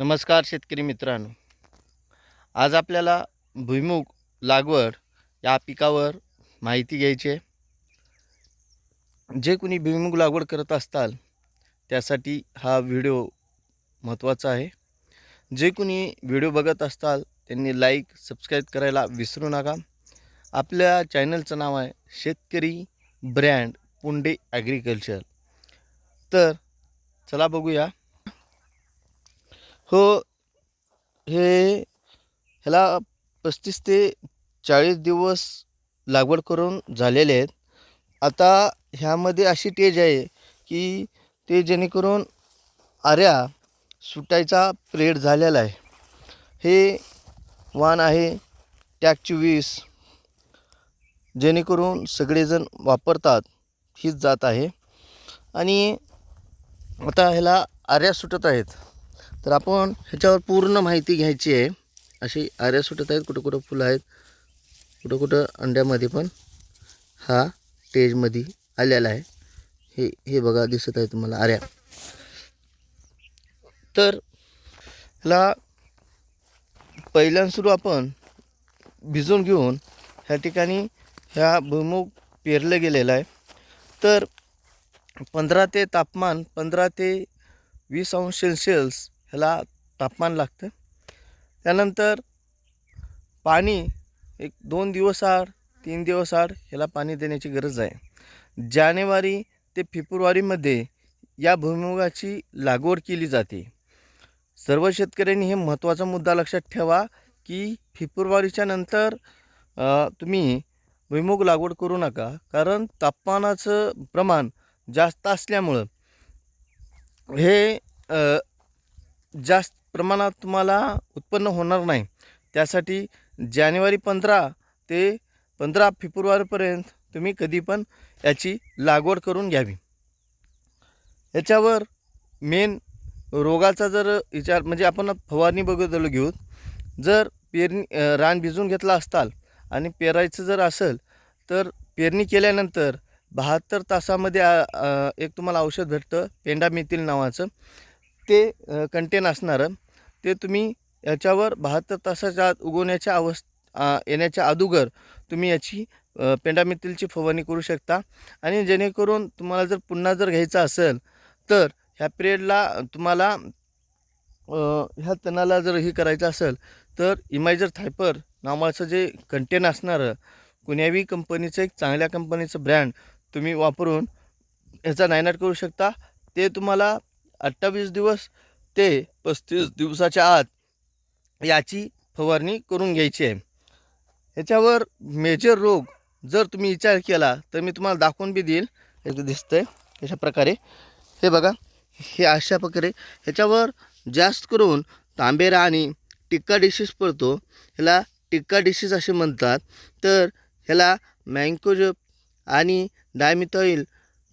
नमस्कार शेतकरी मित्रांनो. आज आपल्याला भुईमुग लागवड या पिकावर माहिती घ्यायची आहे. जे कोणी भुईमुग लागवड करत असताल त्यासाठी हा व्हिडिओ महत्त्वाचा आहे. जे कोणी व्हिडिओ बघत असताल त्यांनी लाईक सबस्क्राईब करायला विसरू नका. आपल्या चॅनलचं नाव आहे शेतकरी ब्रँड पुंडे ॲग्रिकल्चर तर चला बघूया. हो हे ह्याला पस्तीस ते चाळीस दिवस लागवड करून झालेले आहेत. आता ह्यामध्ये अशी टेज आहे की ते जेणेकरून आऱ्या सुटायचा प्रेड झालेला आहे. हे वाण आहे टॅक चोवीस जेणेकरून सगळेजण वापरतात हीच जात आहे. आणि आता ह्याला आऱ्या सुटत आहेत. तर आपण ह्याच्यावर पूर्ण माहिती घ्यायची आहे. अशी आर्या सुटत आहेत कुठं कुठं फुलं आहेत कुठं कुठं अंड्यामध्ये पण हा स्टेजमध्ये आलेला आहे. हे हे बघा दिसत आहे तुम्हाला आऱ्या तर ह्याला पहिल्यांदा सुरू आपण भिजवून घेऊन ह्या ठिकाणी ह्या भुईमुग पेरलं गेलेलं आहे. तर पंधरा ते तापमान पंधरा ते वीस अंश सेल्सिअस ह्याला तापमान लागतं. त्यानंतर पाणी एक दोन दिवस आड तीन दिवस आड ह्याला पाणी देण्याची गरज आहे. जानेवारी ते फेब्रुवारीमध्ये या भुईमुगाची लागवड केली जाते. सर्व शेतकऱ्यांनी हे महत्त्वाचा मुद्दा लक्षात ठेवा की फेब्रुवारीच्या नंतर तुम्ही भुईमुग लागवड करू नका. कारण तापमानाचं प्रमाण जास्त असल्यामुळं हे जास्त प्रमाणात तुम्हाला उत्पन्न होणार नाही. त्यासाठी जानेवारी पंधरा ते पंधरा फेब्रुवारीपर्यंत तुम्ही कधी पण याची लागवड करून घ्यावी. याच्यावर मेन रोगाचा जर विचार म्हणजे आपण फवारणी बघितलं घेऊ जर पेरणी रान भिजून घेतला असताल आणि पेरायचं जर असेल तर पेरणी केल्यानंतर बहात्तर तासामध्ये एक तुम्हाला औषध भेटतं पेंडामेथील नावाचं. ते कंटेन असणारं. ते तुम्ही याच्यावर बहात्तर तासाच्या आत उगवण्याच्या अवस्थ येण्याच्या अगोदर तुम्ही याची अ, पेंडामिथिलची फवारणी करू शकता. आणि जेणेकरून तुम्हाला जर पुन्हा जर घ्यायचं असेल तर ह्या पिरियडला तुम्हाला ह्या तणाला जर हे करायचं असेल तर इमायजर थायपर नावाचं जे कंटेन असणारं कुण्यावी कंपनीचं एक चांगल्या कंपनीचं ब्रँड तुम्ही वापरून ह्याचा नायनाट करू शकता. ते तुम्हाला अठ्ठावीस दिवस ते पस्तीस दिवसाच्या आत याची फवारणी करून घ्यायची आहे. ह्याच्यावर मेजर रोग जर तुम्ही विचार केला तर मी तुम्हाला दाखवून बी देईल. एक दिसतं आहे अशा प्रकारे. हे बघा हे अशा प्रकारे. ह्याच्यावर जास्त करून तांबेरा आणि टिक्का डिशेस पडतो. ह्याला टिक्का डिशीज असे म्हणतात. तर ह्याला मँकोजप आणि डायमिथॉईल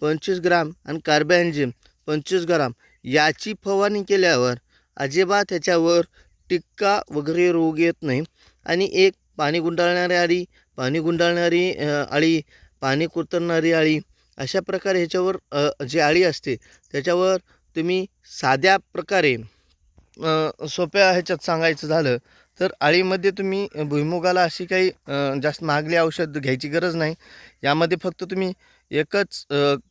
पंचवीस ग्राम आणि कार्बॅनजिम पंचवीस ग्राम याची फवारणी केल्यावर अजिबात ह्याच्यावर टिक्का वगैरे रोग येत नाही. आणि एक पाणी गुंडाळणारी अळी पाणी गुंडाळणारी अळी पाणी कुरतरणारी अळी अशा प्रकारे ह्याच्यावर जी अळी असते त्याच्यावर तुम्ही साध्या प्रकारे सोप्या ह्याच्यात सांगायचं झालं तर अळीमध्ये तुम्ही भुईमुगाला अशी काही जास्त महागली औषध घ्यायची गरज नाही. यामध्ये फक्त तुम्ही एकच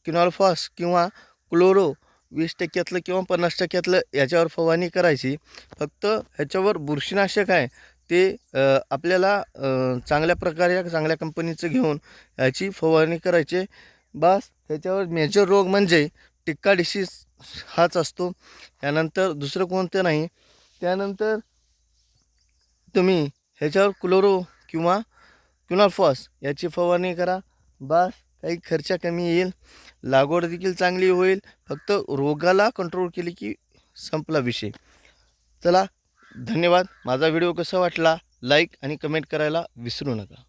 किनॉल्फॉस किंवा क्लोरो वीस टक्क्यातलं किंवा पन्नास टक्क्यातलं याच्यावर फवारणी करायची. फक्त ह्याच्यावर बुरशीनाशक आहे ते आपल्याला चांगल्या प्रकारे चांगल्या कंपनीचं घेऊन याची फवारणी करायची. बस ह्याच्यावर मेजर रोग म्हणजे टिक्का डिसीज हाच असतो. त्यानंतर दुसरं कोणतं नाही. त्यानंतर तुम्ही ह्याच्यावर क्लोरो किंवा क्युनाफॉस याची फवारणी करा. बस काही खर्च कमी येईल लागवड देखील चांगली होईल. फक्त रोगाला कंट्रोल केली की संपला विषय. चला धन्यवाद. माझा व्हिडिओ कसा वाटला? लाईक आणि कमेंट करायला विसरू नका.